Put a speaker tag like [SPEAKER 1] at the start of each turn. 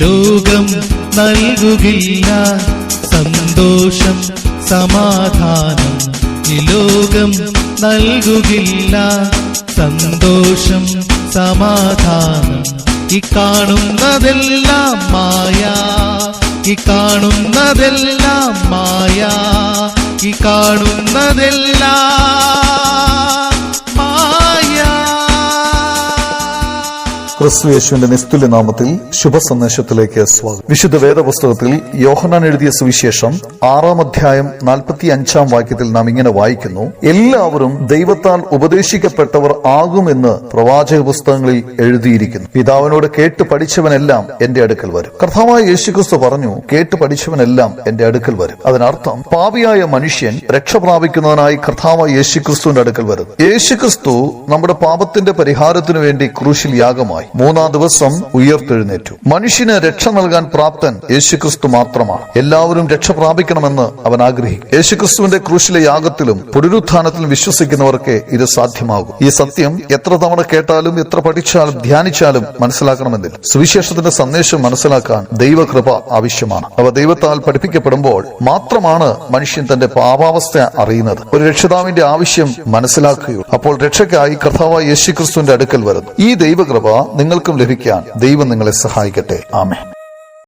[SPEAKER 1] ലോകം നൽകുകില്ല. സന്തോഷം സമാധാനം ഈ ലോകം നൽകുകില്ല. സന്തോഷം സമാധാനം ഈ കാണുന്നതെല്ലാം മായ. ഈ കാണുന്നതെല്ലാം മായ. ഈ കാണുന്നതെല്ലാം
[SPEAKER 2] ക്രിസ്തു യേശുവിന്റെ നിസ്തുല്യ നാമത്തിൽ ശുഭ സന്ദേശത്തിലേക്ക് സ്വാഗതം. വിശുദ്ധ വേദപുസ്തകത്തിൽ യോഹനാൻ എഴുതിയ സുവിശേഷം ആറാം അധ്യായം നാൽപ്പത്തി അഞ്ചാം വാക്യത്തിൽ നാം ഇങ്ങനെ വായിക്കുന്നു എല്ലാവരും ദൈവത്താൽ ഉപദേശിക്കപ്പെട്ടവർ ആകുമെന്ന് പ്രവാചക പുസ്തകങ്ങളിൽ എഴുതിയിരിക്കുന്നു. പിതാവിനോട് കേട്ട് പഠിച്ചവനെല്ലാം എന്റെ അടുക്കൽ വരും. കർത്താവായ യേശുക്രിസ്തു പറഞ്ഞു കേട്ട് പഠിച്ചവനെല്ലാം എന്റെ അടുക്കൽ വരും. അതിനർത്ഥം പാപിയായ മനുഷ്യൻ രക്ഷ പ്രാപിക്കുന്നതിനായി കർത്താവായ യേശുക്രിസ്തുവിന്റെ അടുക്കൽ വരും യേശുക്രിസ്തു നമ്മുടെ പാപത്തിന്റെ പരിഹാരത്തിനു വേണ്ടി ക്രൂശിൽ യാഗമായി. മൂന്നാം ദിവസം ഉയർത്തെഴുന്നേറ്റു. മനുഷ്യന് രക്ഷ നൽകാൻ പ്രാപ്തൻ യേശുക്രിസ്തു മാത്രമാണ്. എല്ലാവരും രക്ഷ പ്രാപിക്കണമെന്ന് അവൻ ആഗ്രഹിക്കും. യേശുക്രിസ്തുവിന്റെ ക്രൂശിലെ യാഗത്തിലും പുനരുത്ഥാനത്തിലും വിശ്വസിക്കുന്നവർക്ക് ഇത് സാധ്യമാകും. ഈ സത്യം എത്ര തവണ കേട്ടാലും എത്ര പഠിച്ചാലും ധ്യാനിച്ചാലും മനസ്സിലാക്കണമെന്നില്ല. സുവിശേഷത്തിന്റെ സന്ദേശം മനസ്സിലാക്കാൻ ദൈവകൃപ ആവശ്യമാണ്. അവ ദൈവത്താൽ പഠിപ്പിക്കപ്പെടുമ്പോൾ മാത്രമാണ് മനുഷ്യൻ തന്റെ പാപാവസ്ഥ അറിയുന്നത്. ഒരു രക്ഷിതാവിന്റെ ആവശ്യം മനസ്സിലാക്കുകയുള്ളൂ. അപ്പോൾ രക്ഷയ്ക്കായി കർത്താവ് യേശുക്രിസ്തുവിന്റെ അടുക്കൽ വരുന്നു. ഈ ദൈവകൃപ നിങ്ങൾക്കും ലഭിക്കാൻ ദൈവം നിങ്ങളെ സഹായിക്കട്ടെ. ആമേ